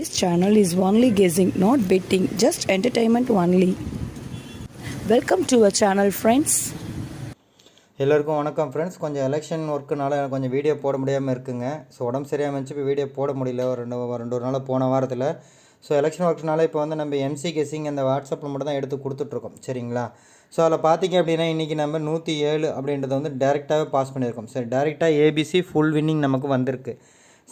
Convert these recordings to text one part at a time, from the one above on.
This channel is only guessing, not betting, just entertainment only. Welcome to a channel friends எல்லோருக்கும் வணக்கம் friends கொஞ்சம் election ஒர்க்குனால எனக்கு கொஞ்சம் video போட முடியாமல் இருக்குங்க. ஸோ உடம்பு சரியாக இருந்துச்சு இப்போ வீடியோ போட முடியல. ஒரு ரெண்டு ரெண்டு ஒரு நாள் போன வாரத்தில். ஸோ எலெக்ஷன் ஒர்க்னால இப்போ வந்து நம்ம எம்சி கெஸிங் அந்த வாட்ஸ்அப்பில் மட்டும் தான் எடுத்து கொடுத்துட்ருக்கோம். சரிங்களா? ஸோ அதில் பார்த்தீங்க அப்படின்னா இன்றைக்கி நம்ம நூற்றி ஏழு அப்படின்றத வந்து டேரெக்டாகவே பாஸ் பண்ணியிருக்கோம். சரி டேரெக்டாக ஏபிசி ஃபுல் வின்னிங் நமக்கு வந்திருக்கு.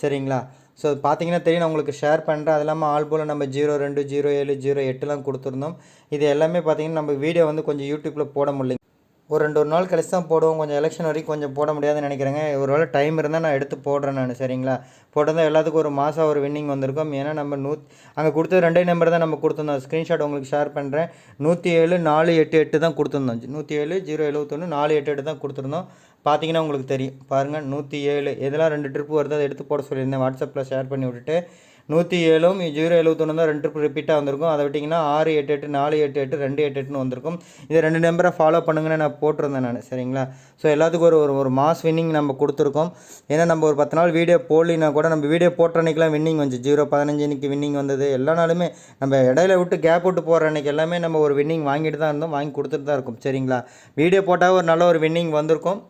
சரிங்களா? ஸோ பார்த்தீங்கன்னா தெரியும். நான் உங்களுக்கு ஷேர் பண்ணுறேன் அது இல்லாமல் ஆல் போல் நம்ம ஜீரோ ரெண்டு ஜீரோ ஏழு ஜீரோ எட்டுலாம் கொடுத்துருந்தோம். இது எல்லாமே பார்த்தீங்கன்னா நம்ம வீடியோ வந்து கொஞ்சம் யூடியூப்பில் போட முடியல. ஒரு ரெண்டு ஒரு நாள் கழிச்சு தான் போடுவோம். கொஞ்சம் எலெக்ஷன் வரைக்கும் கொஞ்சம் போட முடியாதுன்னு நினைக்கிறேங்க. ஒரு வேளை டைம் இருந்தால் நான் எடுத்து போடுறேன் நான் சரிங்களா? போட்டிருந்தால் எல்லாத்துக்கும் ஒரு மாதம் ஒரு வின்னிங் வந்திருக்கும். ஏன்னா நம்ம நூ அங்கே கொடுத்த ரெண்டே நம்பர் தான் நம்ம கொடுத்துருந்தோம். ஸ்க்ரீன்ஷாட் உங்களுக்கு ஷேர் பண்ணுறேன் நூற்றி ஏழு நாலு எட்டு எட்டு தான் கொடுத்துருந்தோம். நூற்றி ஏழு ஜீரோ எழுபத்தொன்று நாலு எட்டு எட்டு தான் கொடுத்துருந்தோம். பார்த்தீங்கன்னா உங்களுக்கு தெரியும். பாருங்கள் நூற்றி ஏழு. எதெல்லாம் ரெண்டு ட்ரிப்பு வருது அதை எடுத்து போட சொல்லியிருந்தேன். வாட்ஸ்அப்பில் ஷேர் பண்ணி விட்டுட்டு. நூற்றி ஏழும் ஜீரோ எழுபத்தொன்று தான். ரெண்டு ட்ரிப் ரிப்பீட்டாக வந்திருக்கும். அதை விட்டிங்கன்னா ஆறு எட்டு எட்டு நாலு எட்டு எட்டு ரெண்டு எட்டு எட்டுன்னு வந்திருக்கும். இது ரெண்டு நம்பரை ஃபாலோ பண்ணுங்கன்னு நான் போட்டிருந்தேன் நான் சரிங்களா? ஸோ எல்லாத்துக்கும் ஒரு ஒரு ஒரு மாஸ் வின்னிங் நம்ம கொடுத்துருக்கோம். ஏன்னா நம்ம ஒரு பத்து நாள் வீடியோ போடலினா கூட நம்ம வீடியோ போட்ட அன்றைக்கெலாம் வின்னிங் வந்துச்சு. ஜீரோ பதினஞ்சு இன்றைக்கி வின்னிங் வந்தது. எல்லா நாளுமே நம்ம இடையில விட்டு கேப் விட்டு போகிற அன்றைக்கி எல்லாமே நம்ம ஒரு வின்னிங் வாங்கிட்டு தான் இருந்தோம். வாங்கி கொடுத்துட்டு தான் இருக்கும் சரிங்களா? வீடியோ போட்டால் ஒரு நல்ல ஒரு வின்னிங் வந்திருக்கும்.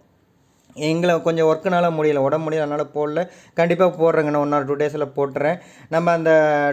எங்களை கொஞ்சம் ஒர்க்குனால முடியல உடம்பு முடியல அதனால் போடல. கண்டிப்பாக போடுறேங்க நான் ஒன் ஆர் டூ டேஸில் போட்டுறேன். நம்ம அந்த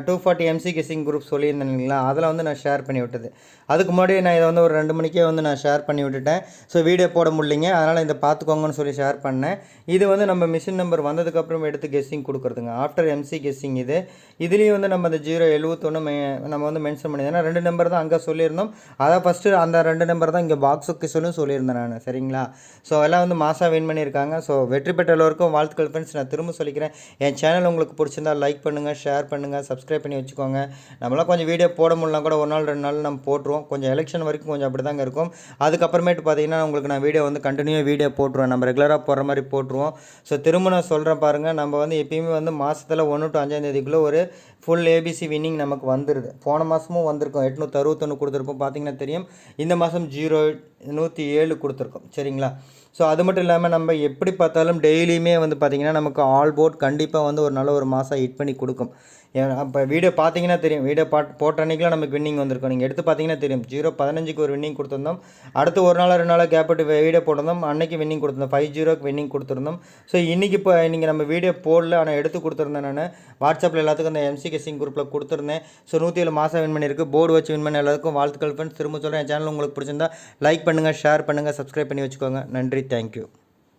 two forty MC guessing group சொல்லியிருந்தேன் இல்லைங்களா? அதில் வந்து நான் ஷேர் பண்ணி விட்டது. அதுக்கு முன்னாடி நான் இதை வந்து ஒரு ரெண்டு மணிக்கே வந்து நான் ஷேர் பண்ணி விட்டுட்டேன். ஸோ வீடியோ போட முடியலைங்க. அதனால் இதை பார்த்துக்கோங்கன்னு சொல்லி ஷேர் பண்ணேன். இது வந்து நம்ம மிஷின் நம்பர் வந்ததுக்கப்புறம் எடுத்து கெஸ்ஸிங் கொடுக்குறதுங்க. ஆஃப்டர் எம்சி கெஸ்ஸிங் இது. இதுலேயும் வந்து நம்ம அந்த ஜீரோ எழுபத்தொன்று மெ நம்ம வந்து மென்ஷன் பண்ணியிருந்தோம் ரெண்டு நம்பர் தான் அங்கே சொல்லியிருந்தோம். அதான் ஃபஸ்ட்டு அந்த ரெண்டு நம்பர் தான் இங்கே பாக்ஸுக்கு சொல்லும் சொல்லியிருந்தேன் நான். சரிங்களா? ஸோ எல்லாம் வந்து மாதம் வின் பண்ணியிருக்காங்க. ஸோ வெற்றி பெற்ற எல்லோருக்கும் வாழ்த்துக்கள் ஃப்ரெண்ட்ஸ் நான் திரும்ப சொல்லிக்கிறேன். என் சேனல் உங்களுக்கு பிடிச்சிருந்தா லைக் பண்ணுங்கள் ஷேர் பண்ணுங்கள் சப்ஸ்கிரைப் பண்ணி வச்சுக்கோங்க. நம்மளாம் கொஞ்சம் வீடியோ போட முடியலாம் கூட ஒரு நாள் ரெண்டு நாள் நம்ம போட்டுருவோம். கொஞ்சம் எலெக்ஷன் வரைக்கும் கொஞ்சம் அப்படி தாங்க இருக்கும். அதுக்கப்புறமேட்டு பார்த்தீங்கன்னா உங்களுக்கு நான் வீடியோ வந்து கண்டினியூ வீடியோ போட்டுருவேன். நம்ம ரெகுலராக போடுற மாதிரி போட்டுருவோம். ஸோ திரும்ப நான் சொல்கிறேன் பாருங்கள் நம்ம வந்து எப்பயுமே வந்து மாதத்தில் ஒன்று டு அஞ்சாம் தேதிக்குள்ளே ஒரு ஃபுல் ஏபிசி வின்னிங் நமக்கு வந்துடுது போன மாதமும் வந்திருக்கும். எட்நூற்றி அறுபத்தொன்று கொடுத்துருப்போம். பார்த்தீங்கன்னா தெரியும். இந்த மாதம் ஜீரோ நூற்றி ஏழு கொடுத்துருக்கோம். சரிங்களா? ஸோ அது மட்டும் இல்லாமல் நம்ம எப்படி பார்த்தாலும் டெய்லியுமே வந்து பார்த்திங்கன்னா நமக்கு ஆல் போர்ட் கண்டிப்பாக வந்து ஒரு நல்ல ஒரு மாதம் ஹிட் பண்ணி கொடுக்கும். அப்போ வீடியோ பார்த்தீங்கன்னா தெரியும். வீடியோ பாட் போட்ட அன்றைக்கெலாம் நமக்கு வின்னிங் வந்திருக்கும். நீங்கள் எடுத்து பார்த்தீங்கன்னா தெரியும். ஜீரோ பதினஞ்சுக்கு ஒரு வின்னிங் கொடுத்துருந்தோம். அடுத்து ஒரு நாள் ரெண்டு நாளாக கேப் விட்டு வீடியோ போட்டிருந்தோம். அன்றைக்கி வின்னிங் கொடுத்துருந்தோம். ஃபைவ் ஜீரோக்கு வின்னிங் கொடுத்துருந்தோம். ஸோ இன்றைக்கி இப்போ நீங்கள் நம்ம வீடியோ போடல. ஆனால் எடுத்து கொடுத்துருந்தேன் நான். வாட்ஸ்அப்பில் எல்லாத்துக்கும் அந்த எம்சி கெஸிங் குரூப்பில் கொடுத்துருந்தேன். ஸோ நூற்றி ஏழு மாதம் வின் பண்ணியிருக்கு. போர்டு வச்சு வின் பண்ண எல்லாத்துக்கும் வாழ்த்துக்கள் ஃப்ரெண்ட்ஸ் திரும்ப சொல்கிறேன் என் சேனல் உங்களுக்கு பிடிச்சிருந்தா லைக் பண்ணுங்கள் ஷேர் பண்ணுங்கள் சப்ஸ்கிரைப் பண்ணி வச்சுக்கோங்க. நன்றி. Thank you